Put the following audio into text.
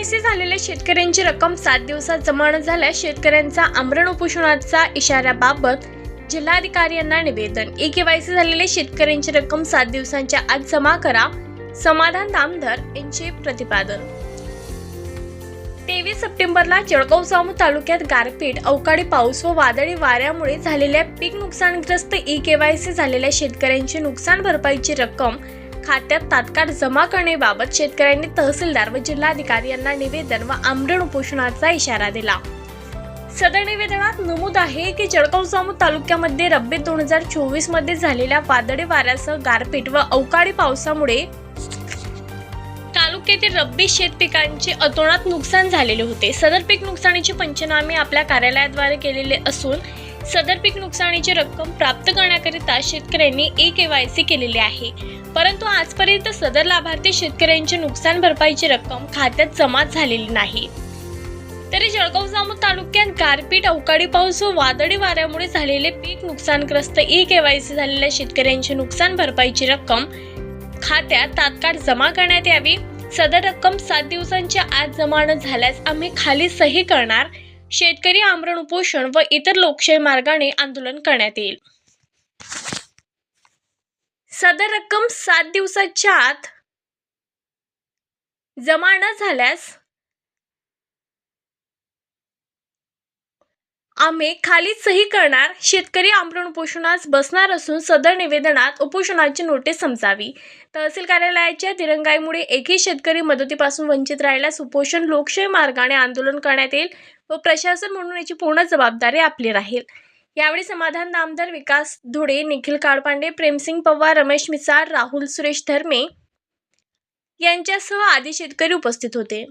KYC झालेल्या शेतकऱ्यांची रक्कम सात दिवसात जमा न झाल्यास शेतकऱ्यांचा आमरण उपोषणाचा इशाऱ्याबाबत जिल्हाधिकारी यांना निवेदन. ई केवायसी झालेल्या शेतकऱ्यांची रक्कम सात दिवसांच्या आत जमा करा. समाधान दामधर यांचे प्रतिपादन. तेवीस सप्टेंबरला जळगाव जामू तालुक्यात गारपीट अवकाळी पाऊस व वादळी वाऱ्यामुळे झालेल्या पीक नुकसानग्रस्त ई केवायसी झालेल्या शेतकऱ्यांची नुकसान भरपाईची रक्कम खात्यात तात्काळ जमा करण्याबाबत शेतकऱ्यांनी तहसीलदार व जिल्हाधिकारी यांना निवेदन व आमरण उपोषणाचा इशारा दिला. सदर निवेदनात नमूद आहे की जळगाव जामू तालुक्यामध्ये रब्बी दोन हजार चोवीसमध्ये झालेल्या वादळी वाऱ्यासह गारपीट व अवकाळी पावसामुळे तालुक्यातील रब्बी शेत पिकांचे अतोनात नुकसान झालेले होते. सदर पीक नुकसानीचे पंचनामे आपल्या कार्यालयाद्वारे केलेले असून सदर पीक नुकसानीची रक्कम प्राप्त करण्याकरिता शेतकऱ्यांनी ई सी केलेली आहे. परंतु आजपर्यंत सदर लाभार्थी शेतकऱ्यांची नुकसान भरपाईची रक्कम खात्यात जमा झालेली नाही. तरी जळगाव जामोद तालुक्यात गारपीट अवकाळी पाऊस व वादळी वाऱ्यामुळे झालेले पीक नुकसानग्रस्त ई केवायसी झालेल्या शेतकऱ्यांची नुकसान भरपाईची रक्कम खात्यात तात्काळ जमा करण्यात यावी. सदर रक्कम सात दिवसांच्या आत जमा न झाल्यास आम्ही खाली सही करणार. शेतकरी आमरण उपोषण व इतर लोकशाही मार्गाने आंदोलन करण्यात येईल. सदर रक्कम सात दिवसाच्या आत जमा न झाल्यास आम्ही खाली सही करणार. शेतकरी आमरण उपोषणास बसणार असून सदर निवेदनात उपोषणाची नोटीस समजावी. तहसील कार्यालयाच्या दिरंगाईमुळे एकही शेतकरी मदतीपासून वंचित राहिल्यास उपोषण लोकशाही मार्गाने आंदोलन करण्यात येईल. व प्रशासन म्हणून याची पूर्ण जबाबदारी आपली राहील. यावेळी समाधान नामदार विकास धुडे निखिल काळपांडे प्रेमसिंग पवार रमेश मिसाळ राहुल सुरेश धर्मे यांच्यासह आदी शेतकरी उपस्थित होते.